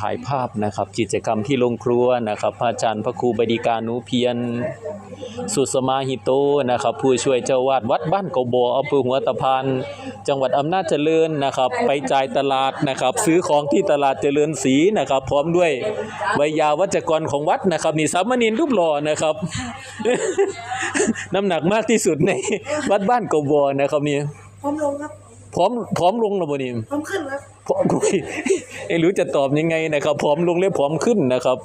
ถ่ายภาพนะครับกิจกรรมที่โรงครัวนะครับพระอาจารย์พระครูบดีการนุเพียรสุสมาหิโตนะครับ ผู้ช่วยเจ้าวาดวัดบ้านกบัวอำเภอหัวตะพานจังหวัดอำนาจเจริญนะครับ ไปจ่ายตลาดนะครับ ซื้อของที่ตลาดเจริญศรีนะครับ พร้อมด้วยใบยาวัจกรของวัดนะครับนี่สามเณรรูปหล่อนะครับ น้ำหนักมากที่สุดในวัดบ้านกบัวนะครับนี่พร้อมลงครับ พร้อมพร้อมลงแล้วบ่นี่พร้อมขึ้นครับพร้อมคุยไอ้รู้จะตอบยังไงนะครับพร้อมลงเลยพร้อมขึ้นนะครับ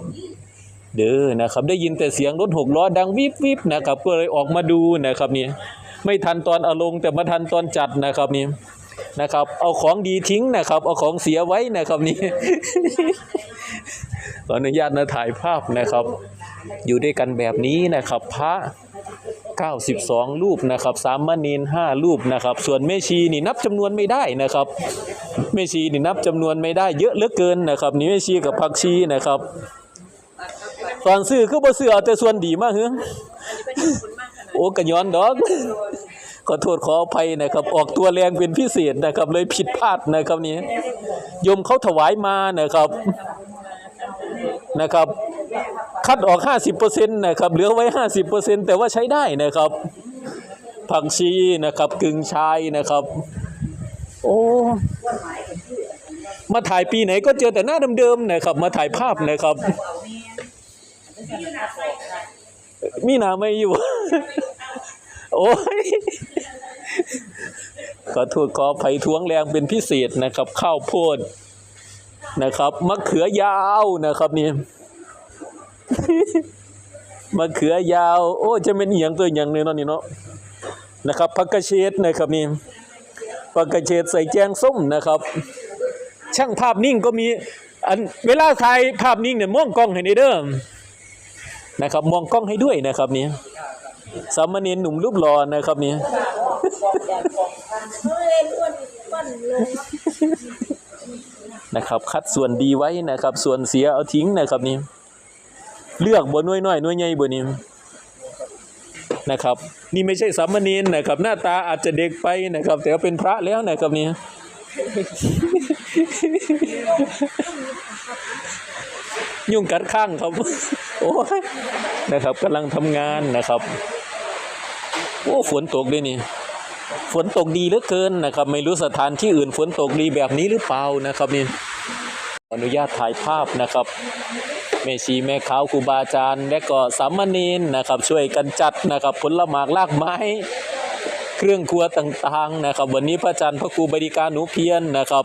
เด้อนะครับ ได้ยินแต่เสียงรถหกล้อดังวิบวิบนะครับ ก็เลยออกมาดูนะครับนี่ไม่ทันตอนเอาลงแต่มาทันตอนจัดนะครับนี่นะครับ เอาของดีทิ้งนะครับ เอาของเสียไว้นะครับนี่ขออนุญาตนะถ่ายภาพนะครับ อยู่ด้วยกันแบบนี้นะครับ พระ 92 รูปนะครับ สามเณร5รูปนะครับ ส่วนแม่ชีนี่นับจำนวนไม่ได้นะครับแม่ชีนี่นับจำนวนไม่ได้เยอะเหลือเกินนะครับ นี่แม่ชีกับผักชีนะครับตอนซื้อคือบ่ซื้อเอาแต่ส่วนดีมากเฮ้อโอ้กะย้อนดอกขอโทษขออภัยนะครับ ออกตัวแรงเป็นพิเศษนะครับ เลยผิดพลาดนะครับนี่โยมเขาถวายมานะครับนะครับ คัดออก 50%นะครับเหลือไว้ 50%แต่ว่าใช้ได้นะครับ ผักชีนะครับกึ่งชายนะครับ โอ้มาถ่ายปีไหนก็เจอแต่หน้าเดิมๆนะครับ มาถ่ายภาพนะครับ มีหนาไม่อยู่ โอ้ยขอโทษขอไผ่ท้วงแรงเป็นพิเศษนะครับ ข้าวโพดนะครับมะเขือยาวนะครับนี่ มะเขือยาว โอ้จะเป็นอหย่างตัวอย่างหนึงเนาะนี่เนาะนะครับผักกระเฉดนะครับนี่ผักกระเฉดใส่แจงส้มนะครับ ช่างภาพนิ่งก็มีอันเวลาถ่ายภาพนิ่งเนี่ยมองกล้องให้ในเด้อนะครับ มองกล้องให้ด้วยนะครับนี่สามเณรหนุ่มรูปหล่อนะครับนี้นปั้นลงครับนะครับ คัดส่วนดีไว้นะครับ ส่วนเสียเอาทิ้งนะครับนี่ เลือกบนน้อยน้อยน้อยใหญ่บนนี้นะครับ นี่ไม่ใช่สามเณรนะครับ หน้าตาอาจจะเด็กไปนะครับ แต่ว่าเป็นพระแล้วนะครับนี่ยุ่งกัดข้างครับ โอ้ยนะครับกำลังทำงานนะครับโอ้ฝนตกด้วยนี่ฝนตกดีเหลือเกินนะครับ ไม่รู้สถานที่อื่นฝนตกดีแบบนี้หรือเปล่านะครับนี่อนุญาตถ่ายภาพนะครับ แม่ชีแม่ขาวครูบาอาจารย์ และก็สามเณรนะครับ ช่วยกันจัดนะครับ ผลหมากลากไม้ เครื่องครัวต่างๆนะครับ วันนี้พระอาจารย์พระครูบดีการหนูเพียรนะครับ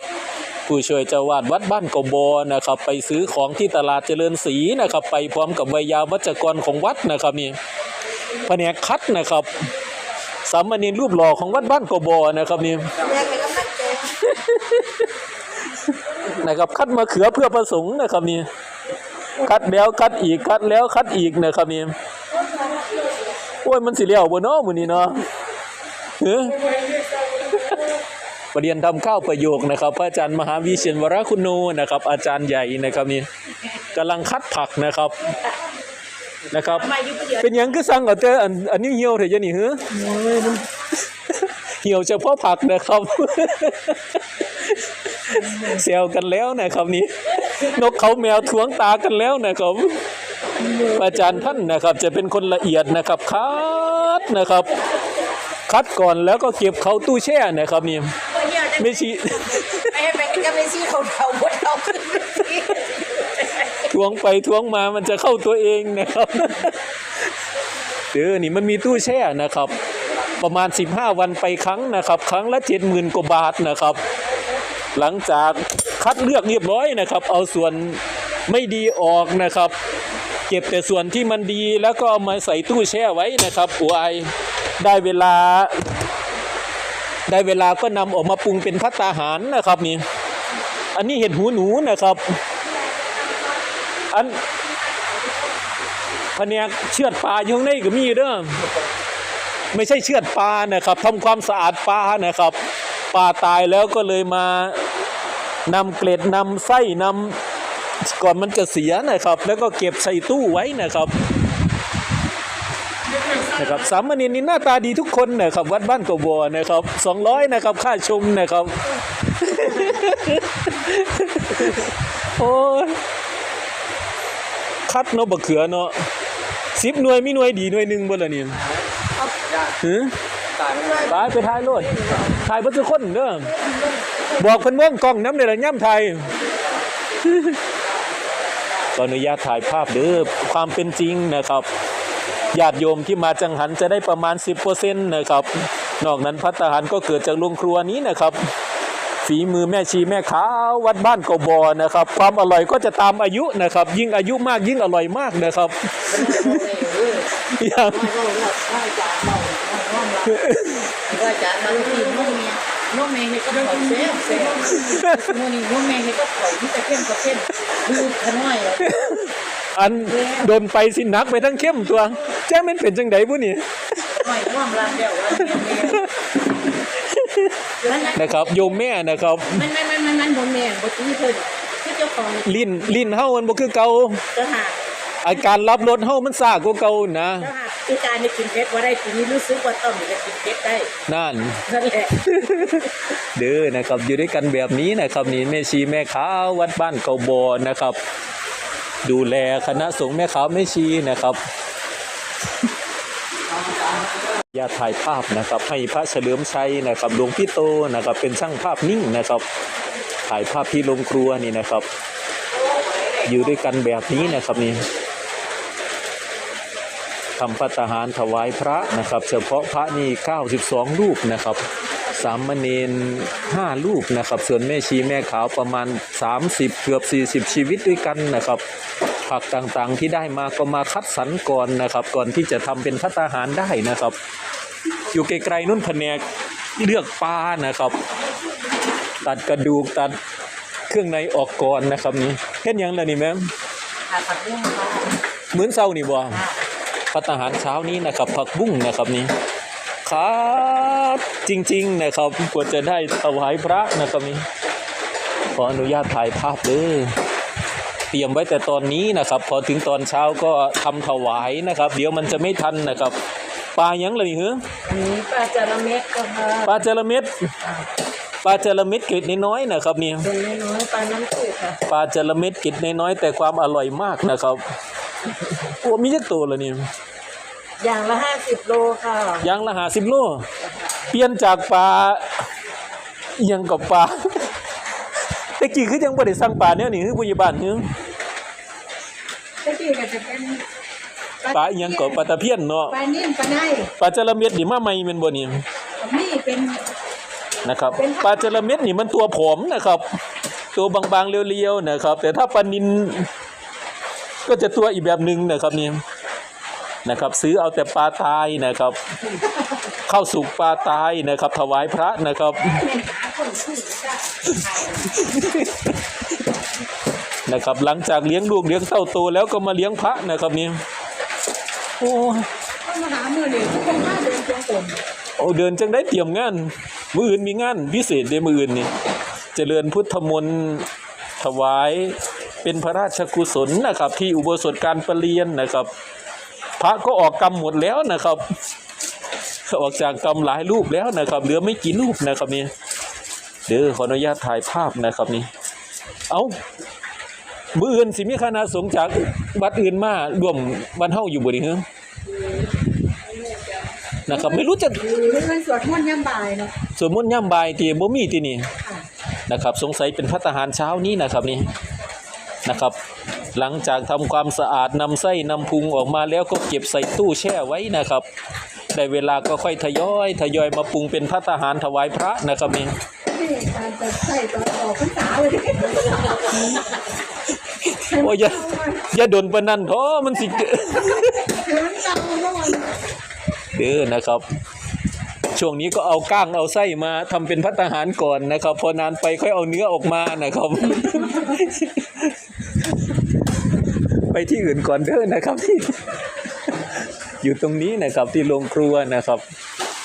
ผู้ช่วยเจ้าวาดวัดบ้านกบอนะครับ ไปซื้อของที่ตลาดเจริญศรีนะครับ ไปพร้อมกับวิยาวัจกรของวัดนะครับนี่แผนกคัดนะครับสามเณรรูปหล่อของวัดบ้านกบอนะครับนี่แยกไปก็มั่นใจนะครับคัดมะเขือเพื่อประสงค์นะครับนี่ คัดแล้วคัดอีกคัดแล้วคัดอีกนะครับนี่โอ้ยมันสิเลี้ยวบ่เนาะมื้อนี้เนาะเฮ้อประเรียนทำข้าวประโยคนะครับ พระอาจารย์มหาวิเชียรวรคุณโนนะครับ อาจารย์ใหญ่นะครับนี่กำลังคัดผักนะครับนะครับมาอยู่ประเดี๋ยวเป็นหยังคือสั่งเอาแต่อันอันนี้เหี่ยวเถอะยะนี่เฮ้อเหี่ยวเฉพาะผักนะครับเซลกันแล้วนะครับนี่ นกเขาแมวทวงตากันแล้วนะครับอาจารย์ท่านนะครับ จะเป็นคนละเอียดนะครับคัดนะครับ คัดก่อนแล้วก็เก็บเขาตู้แช่นะครับนี่เนี่ยจะไม่ชี้ไปให้ไปก็ไม่ชี้เขาเดาบดเดาขึ้นทวงไปทวงมามันจะเข้าตัวเองนะครับเออนี่มันมีตู้แช่นะครับ ประมาณ 15 วันไปครั้งนะครับ ครั้งละ70,000กว่าบาทนะครับ หลังจาก คัดเลือกเรียบร้อยนะครับ เอาส่วนไม่ดีออกนะครับ เก็บแต่ส่วนที่มันดีแล้วก็เอามาใส่ตู้แช่ไว้นะครับปูไอได้เวลา ได้เวลาก็นำออกมาปรุงเป็นพัตตาหารนะครับนี่อันนี้เห็ดหูหนูนะครับอันแผนกเชือดปลาอยู่ในก็มีเด้อไม่ใช่เชือดปลานะครับทำความสะอาดปลานะครับปลาตายแล้วก็เลยมา นำเกล็ดนำไส้นำก่อนมันจะเสียนะครับ แล้วก็เก็บใส่ตู้ไว้นะครับนะครับสามเณรนี่หน้าตาดีทุกคนนะครับวัดบ้านกบัวนะครับสองร้อยนะครับค่าชมนะครับ โอ้ยคัดเนาะบักเขือเนาะสิบหน่วยมีหน่วยดีหน่วยหนึ่งบ่ละนี่หือ ไปไปถ่ายโลดถ่ายเบ่ทุกคนเด้อบอกเพิ่นเบิ่งกล้องน้ำได้ละย่ำถ่ายขออนุญาตถ่ายภาพเด้อความเป็นจริงนะครับญาติโยมที่มาจังหันจะได้ประมาณ 10%นะครับนอกนั้นพัฒหารก็เกิดจากโรงครัวนี้นะครับ ฝีมือแม่ชีแม่ขาววัดบ้านกบอนะครับ ความอร่อยก็จะตามอายุนะครับ ยิ่งอายุมากยิ่งอร่อยมากนะครับอย่าง ว่าจะบางทีน้องเมียน้องเมย์ก็ขอเซฟเซฟมื้อนี้น้องเมย์ก็ขอที่จะเข้มก็เข้มดูขน้อยแล้วอันโดนไปสินักไปทั้งเข้มตัวแจ้มันเป็นจังไดบุนี่หน่อยความรักเดียวว่าเนี่ยเมย์นะครับโยมแม่นะครับมันมันมันมันมันบ่แม่นบ่ตื้อเพิ่นคือเจ้าของลิ้นลิ้นเฮามันบ่คือเก่าเจ้าหาอาการรับรสเฮามันซ่ากว่าเก่านะเจ้าหา คือการได้กินเพชรบ่ได้ทีนี้รู้สึกว่าต้องได้กินเพชรได้นั่นนั่นแหละเด้อนะครับอยู่ด้วยกันแบบนี้นะครับนี่แม่ชีแม่ขาววัดบ้านเกาบอนะครับ ดูแลคณะสงฆ์แม่ขาวแม่ชีนะครับอยากถ่ายภาพนะครับ ให้พระเฉลิมชัยนะครับหลวงพี่โตนะครับ เป็นช่างภาพนิ่งนะครับ ถ่ายภาพที่โรงครัวนี่นะครับ อยู่ด้วยกันแบบนี้นะครับนี่ทำพัตตาหารถวายพระนะครับ เฉพาะพระนี่92รูปนะครับสามเณร5รูปนะครับ ส่วนแม่ชีแม่ขาวประมาณ 30 เกือบ 40 ชีวิตด้วยกันนะครับ ผักต่างๆที่ได้มาก็มาคัดสรรก่อนนะครับ ก่อนที่จะทำเป็นพัตตาหารได้นะครับ อยู่ไกลๆนุ่นแผนกเลือกปลานะครับ ตัดกระดูกตัดเครื่องในออกก่อนนะครับนี่เห็นยังล่ะนี่แม่มค่ะผักบุ้งค่ะเหมือนเศร้านี่บ่ พัตตาหารเช้านี้นะครับ ผักบุ้งนะครับนี่ขาดจริง ๆ นะครับกว่าจะได้ถวายพระนะครับนี่ขออนุญาตถ่ายภาพเด้อเตรียมไว้แต่ตอนนี้นะครับ พอถึงตอนเช้าก็ทำถวายนะครับ เดี๋ยวมันจะไม่ทันนะครับปลายังเลยเหรออันนี้ปลาจาระเม็ดก็ค่ะปลาจระเม็ดปลาจระเม็ดเกล็ดน้อยๆนะครับนี่เป็นน้อยๆปลาน้ำจืดค่ะปลาจระเม็ดเกล็ดน้อยๆแต่ความอร่อยมากนะครับ โอ้มีจักตัวเลยนี่อย่างละห้าสิบโลค่ะยางละหาสิบโลเปลี่ยนจากปลาอิหยังกับปลาแต่กี้คือยังบ่ได้สั่งปลาเนี่ยนี่คือผู้ใหญ่บ้านนี่ก็ที่ก็จะเป็นปลาอิหยังกับปลาตะเพียนเนาะปลานิ่มปลาได้ปลาจระเม็ดนี่มาใหม่แม่นบ่นี่นี่เป็นนะครับปลาจระเม็ดนี่มันตัวผอมนะครับ ตัวบางๆเรียวๆนะครับ แต่ถ้าปลานิน ก็จะตัวอีกแบบหนึ่งนะครับนี่นะครับ ซื้อเอาแต่ปลาตายนะครับ เข้าสุกปลาตายนะครับ ถวายพระนะครับนะครับ หลังจากเลี้ยงลูกเลี้ยงเต้าโตแล้วก็มาเลี้ยงพระนะครับนี่โอ้มาหามือนี่ทุกคนมาเดินจงกรมโอ้เดินจังได้เตรียมงาน มืออื่นมีงานพิเศษเดมืออื่นนี่เจริญพุทธมนต์ถวาย เป็นพระราชกุศลนะครับ ที่อุโบสถการประเรียนนะครับ พระก็ออกกรรมหมดแล้วนะครับ ออกจากกรรมหลายรูปแล้วนะครับ เหลือไม่กี่รูปนะครับนี่เด้อขออนุญาตถ่ายภาพนะครับนี่เอามืออื่นสิมีคณะสงฆ์จากวัดอื่นมาร่วมวันเฮาอยู่บ่นี่ฮะนะครับ ไม่รู้จะไม่เคยสวดมนต์ย่ำบ่ายเนาะสวดมนต์ย่ำบายที่บ่มีที่นี่นะครับ สงสัยเป็นพัฒหารเช้านี้นะครับนี่ นะครับ หลังจากทำความสะอาดนำไส้นำพุงออกมาแล้วก็เก็บใส่ตู้แช่ไว้นะครับ ได้เวลาก็ค่อยทยอยทยอยมาปรุงเป็นพัฒหารถวายพระนะครับนี่นี่การจะใส่ตอนออกพรรษาเลยโอ้ยอย่าอย่าดนปานนั้นท้อมันสิเกิดเดินเจ้าเมื่อวันเด้อนะครับ ช่วงนี้ก็เอาก้างเอาไส้มาทำเป็นพัฒหารก่อนนะครับ พอนานไปค่อยเอาเนื้อออกมานะครับ ไปที่อื่นก่อนเด้อนะครับที่อยู่ตรงนี้นะครับที่โรงครัวนะครับ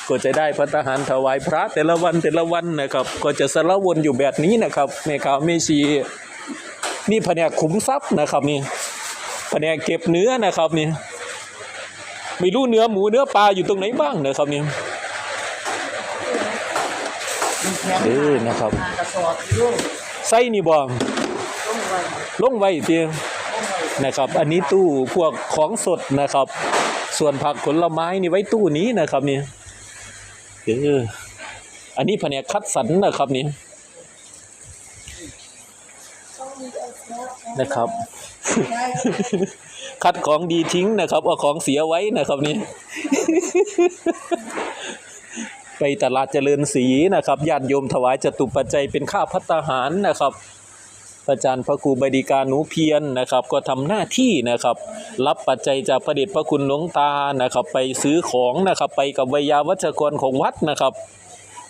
ก็จะได้พัฒหารถวายพระแต่ละวันแต่ละวันนะครับ ก็จะสารวนอยู่แบบนี้นะครับแม่าวแม่ชีนี่แผนกขุมทรัพย์นะครับนี่แผนกเก็บเนื้อนะครับนี่ไม่รู้เนื้อหมูเนื้อปลาอยู่ตรงไหนบ้างนะครับนี่เออนะครับมากระสอบลูกไส้นี่บ่องวันลงไว้เตียง นะครับ อันนี้ตู้พวกของสดนะครับ ส่วนผักผลไม้นี่ไว้ตู้นี้นะครับนี่เอออันนี้แผนกคัดสรรนะครับนี่นะครับ คัดของดีทิ้งนะครับ เอาของเสียไว้นะครับนี่ไปตลาดเจริญศรีนะครับญาติโยมถวายจตุปัจจัยเป็นค่าพัตตาหารนะครับ พระอาจารย์พระครูบดีการหนูเพียรนะครับ ก็ทำหน้าที่นะครับ รับปัจจัยจากพระเดชพระคุณหลวงตานะครับ ไปซื้อของนะครับไปกับวิยาวัจกรของวัดนะครับ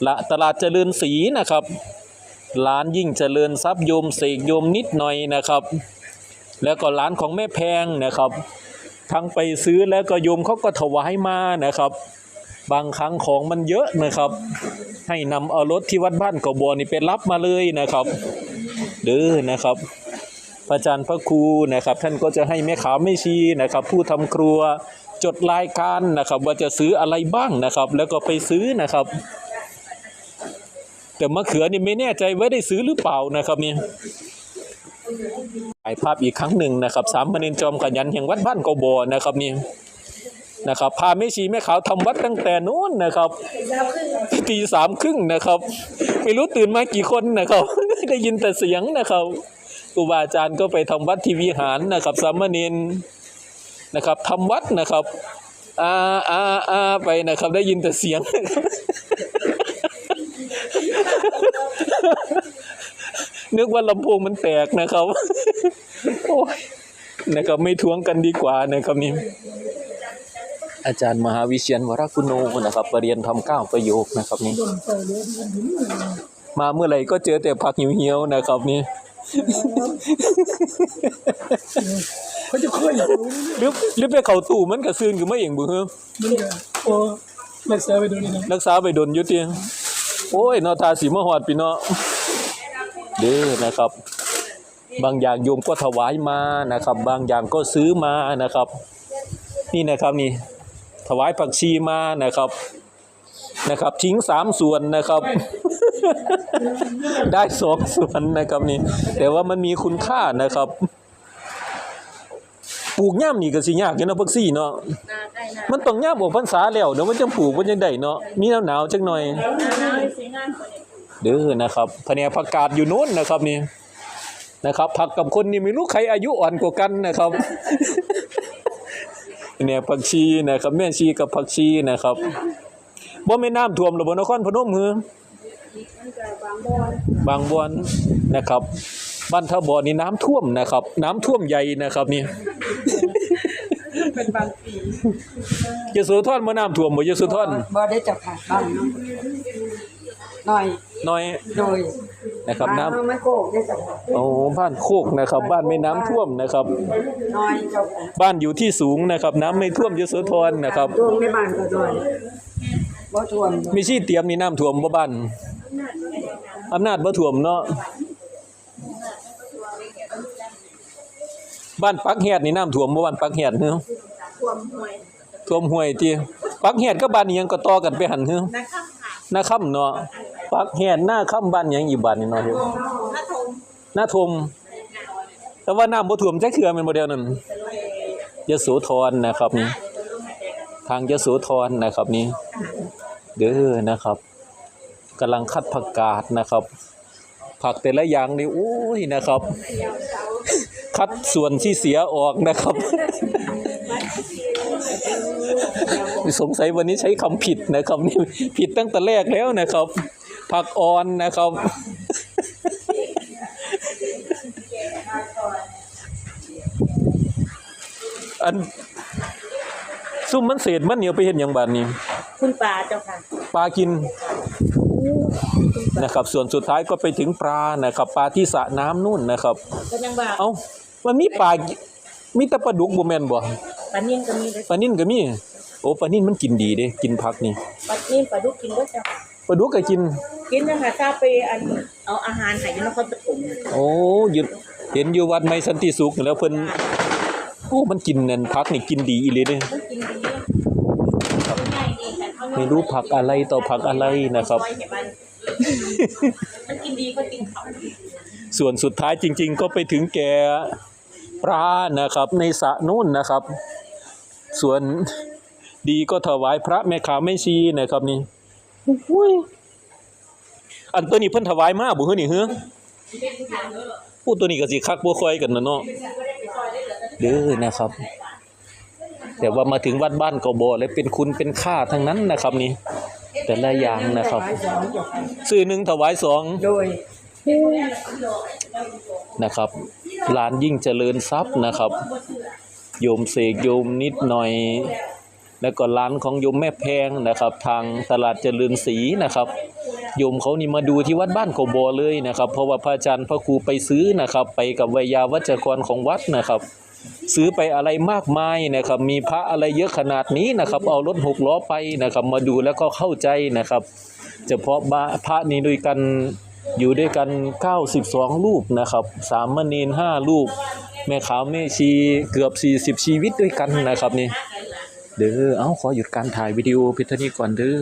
ละตลาดเจริญศรีนะครับ ร้านยิ่งเจริญทรัพย์โยมเสกโยมนิดหน่อยนะครับ แล้วก็ร้านของแม่แพงนะครับทั้งไปซื้อแล้วก็โยมเขาก็ถวายมานะครับ บางครั้งของมันเยอะนะครับ ให้นำเอารถที่วัดบ้านกบอนี่ไปรับมาเลยนะครับ เด้อนะครับพระอาจารย์พระครูนะครับ ท่านก็จะให้แม่ขาวแม่ชีนะครับ ผู้ทำครัวจดรายการนะครับ ว่าจะซื้ออะไรบ้างนะครับ แล้วก็ไปซื้อนะครับ แต่มะเขือนี่ไม่แน่ใจว่าได้ซื้อหรือเปล่านะครับนี่ถ่ายภาพอีกครั้งหนึ่งนะครับสามเณรจอมขยันแห่งวัดบ้านกบอนะครับนี่นะครับพาแม่ชีแม่ขาวทำวัดตั้งแต่นู้นนะครับตีสามครึ่งนะครับ ไม่รู้ตื่นมากี่คนนะครับ ได้ยินแต่เสียงนะครับครูบาอาจารย์ก็ไปทำวัดที่วิหารนะครับสามเณรนะครับทำวัดนะครับอาอาอาไปนะครับ ได้ยินแต่เสียง นึกว่าลำโพงมันแตกนะครับโอ้ยนะครับไม่ท้วงกันดีกว่านะครับนี่อาจารย์มหาวิเชียนวรกุโนนะครับปรริยนทำเก้าประโยคนะครับนี่ มาเมื่อไหร่ก็เจอแต่ผักเหี่ยวๆนะครับนี่เขาจะค่อยอยู่หรือหรือไปเขาตู้มันก็ซื่นขึ้นมาเองบ่เฮอมันก็โอ้รักษาไปโดูนี่นะรักษาไปโดนอยู่ติโอ้ยเนาะทาสิมาฮอดพี่เนาะเด้อนะครับ บางอย่างโยมก็ถวายมานะครับ บางอย่างก็ซื้อมานะครับ นี่นะครับนี่ ถวายผักชีมานะครับนะครับ ทิ้งสามส่วนนะครับ ได้สองส่วนนะครับนี่ แต่ว่ามันมีคุณค่านะครับ ปลูกย่ำนี่ก็สิยากอยู่เนาะพักซี่เนาะนาใกล้นามันต้องย่ำออกพรรษาแล้วเดี๋ยวมันจะปลูกมันยังได้เนาะ มีหนาวหนาวๆจักหน่อยหนาวสิงานคนนี้เด้อนะครับแผนกผักกาดอยู่โน้นนะครับนี่ นะครับ ผักกับคนนี่ไม่รู้ใครอายุอ่อนกว่ากันนะครับเนี่ยผักชีนะครับแม่ชีกับผักชีนะครับบ่แม่น้ำท่วมหรือบ่นครพนมหือ บางบอนนะครับบ้านท่าบ่อนี่น้ำท่วมนะครับ น้ำท่วมใหญ่นะครับนี่เป็นบางปียโสธรบ่น้ำท่วมบ่ยโสธรบ่ได้เจับค่ะบ้านน้องหน่อยน้อยโดยนะครับน้ำบ้าไม่โกกได้เจับค่ะโอ้บ้านโคกนะครับ บ้านไม่น้ำท่วมนะครับน้อยเจ้าค่ะบ้านอยู่ที่สูงนะครับ น้ำไม่ท่วมยโสธรนะครับท่วมในบ้านก็น้อยบ่ท่วมมีชีเตรียมนี่น้ำท่วมบ่บ้าน อำนาจบ่ท่วมเนาะบ้านปักแฮดนี่น้ำท่วมบ่บ้านปักแฮดเนาะท่วมห้วยท่วมห้วยติปักแฮดกับบ้านอีหยังก็ต่อกันไปหั่นเนาะนะครับค่ะหน้าค่ำเนาะปักแฮดหน้าค่ำบ้านหยังอีกบ้านนี่เนาะเดี๋ยวถ้าทงหน้าทมแต่ว่าน้ำบ่ท่วมจักเทื่อแม่นบ่เดียวนั่นยโสธรนะครับนี่ทางยโสธรนะครับนี่เด้อนะครับ กำลังคัดผักกาดนะครับ ผักแต่ละอย่างนี่โอ้ยนะครับ คัดส่วนที่เสียออกนะครับ สงสัยวันนี้ใช้คำผิดนะครับนี่ผิดตั้งแต่แรกแล้วนะครับ ผักอ่อนนะครับอันซุ่มมันเศษมันเหนียวไปเห็นอย่างบานนี้ คุณปลาเจ้าค่ะปลากิน นะครับ ส่วนสุดท้ายก็ไปถึงปลานะครับปลาที่สระน้ำนู่นนะครับ ก็ยังว่าเอ้ามันมีปลามีแต่ปลาดุกบ่แม่นบ่ปลานิ่มก็มีเลยปลานิ่นก็มี โอ้ปลานิ่นมันกินดีเด้กินผักนี่ปลานิ่มปลาดุกกินก็จะปลาดุกก็กิน กินนะคะถ้าไปอันเอาอาหารให้อยู่นครปฐมน่ะโอ้หยุดเห็นอยู่วัดไม้สันติสุขนี่แล้วเพิ่นโอ้มันกินนั่นผักนี่กินดีอีหลีเด้ มันกินดีง่ายดีแต่เขา ไม่รู้ผักอะไรต่อผักอะไรนะครับซอยเห็นมันมันกินดีก็กินเขาส่วนสุดท้ายจริง ๆ ก็ไปถึงแก่ปลานะครับ ในสระนู่นนะครับ ส่วนดีก็ถวายพระแม่ขาวแม่ชีนะครับนี่อุ้ยอันตัวนี้เพิ่นถวายมาบ่ฮือนี่เฮือผู้ตัวนี้ก็สิคักบ่ค่อยกันนะเนาะเด้อนะครับ แต่ว่ามาถึงวัดบ้านกบ่เลยเป็นคุณเป็นค่าทั้งนั้นนะครับนี่แต่ละอย่างนะครับ ซื้อหนึ่งถวายสองโดยนะครับลานยิ่งเจริญทรัพย์นะครับ โยมเสกโยมนิดหน่อย แล้วก็ร้านของโยมแม่แพงนะครับ ทางตลาดเจริญศรีนะครับ โยมเขานี่มาดูที่วัดบ้านโกบอเลยนะครับ เพราะว่าพระอาจารย์พระครูไปซื้อนะครับ ไปกับวิยาวัจกรของวัดนะครับ ซื้อไปอะไรมากมายนะครับ มีพระอะไรเยอะขนาดนี้นะครับ เอารถหกล้อไปนะครับ มาดูแล้วก็เข้าใจนะครับ เฉพาะบาพระนี้ด้วยกันอยู่ด้วยกัน 92 รูปนะครับ สามเณร5รูป แม่ขาวแม่ชีเกือบ 40 ชีวิตด้วยกันนะครับนี่ เด้อ เอ้าขอหยุดการถ่ายวิดีโอพิธานี้ก่อนเด้อ